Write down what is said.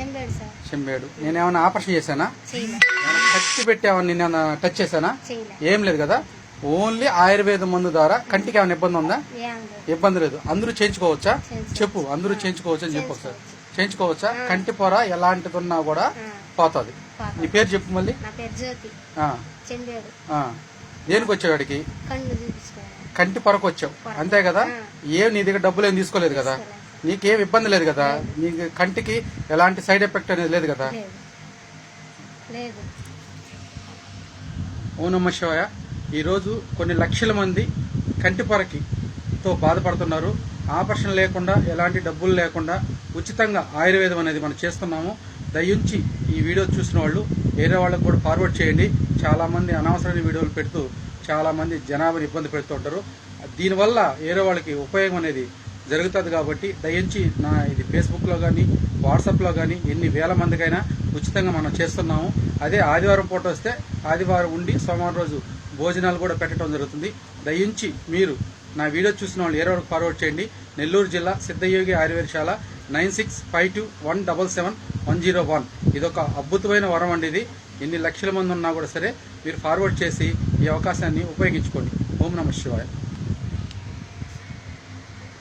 చెంబేడు చెంబేడు. నేనేమైనా ఆపరేషన్ చేశానా? ఏమైనా ఖర్చు పెట్టామని నేను టచ్ చేశానా? ఏం లేదు కదా? ఓన్లీ ఆయుర్వేద మందు ద్వారా కంటికి ఏమైనా ఇబ్బంది ఉందా? ఇబ్బంది లేదు. అందరూ చేయించుకోవచ్చా. చెప్పు. అందరూ చేయించుకోవచ్చా అని చెప్పు ఒకసారి. చేయించుకోవచ్చా. కంటి పొర ఎలాంటిది ఉన్నా కూడా పోతుంది. నీ పేరు చెప్పు మళ్ళీ. దేనికి వచ్చావాడికి కంటి పొరకు వచ్చావు. అంతే కదా? ఏం నీ దగ్గర డబ్బులు ఏం తీసుకోలేదు కదా? నీకేం ఇబ్బంది లేదు కదా? నీకు కంటికి ఎలాంటి సైడ్ ఎఫెక్ట్ అనేది లేదు కదా? లేదు. ఓ నమ శివాయ. ఈరోజు కొన్ని లక్షల మంది కంటి పొరకి తో బాధపడుతున్నారు. ఆపరేషన్ లేకుండా ఎలాంటి డబ్బులు లేకుండా ఉచితంగా ఆయుర్వేదం అనేది మనం చేస్తున్నాము. దయించి ఈ వీడియో చూసిన వాళ్ళు వేరే వాళ్ళకు కూడా ఫార్వర్డ్ చేయండి. చాలా మంది అనవసరమైన వీడియోలు పెడుతూ చాలా మంది జనాభాని ఇబ్బంది పెడుతుంటారు దీనివల్ల వేరే వాళ్ళకి ఉపయోగం అనేది జరుగుతుంది కాబట్టి దయించి నా ఇది ఫేస్బుక్లో కానీ వాట్సాప్లో కానీ ఎన్ని వేల మందికైనా ఉచితంగా మనం చేస్తున్నాము. అదే ఆదివారం పూట వస్తే ఆదివారం ఉండి సోమవారం రోజు భోజనాలు కూడా పెట్టడం జరుగుతుంది. దయించి మీరు నా వీడియో చూసిన వాళ్ళు ఏరో ఫార్వర్డ్ చేయండి. నెల్లూరు జిల్లా Siddhayogi Ayurvedashala nine six five two one double seven one zero one. ఇదొక అద్భుతమైన వరం అండి ఇది. ఎన్ని లక్షల మంది ఉన్నా కూడా సరే మీరు ఫార్వర్డ్ చేసి ఈ అవకాశాన్ని ఉపయోగించుకోండి. ఓం నమ శివాయ.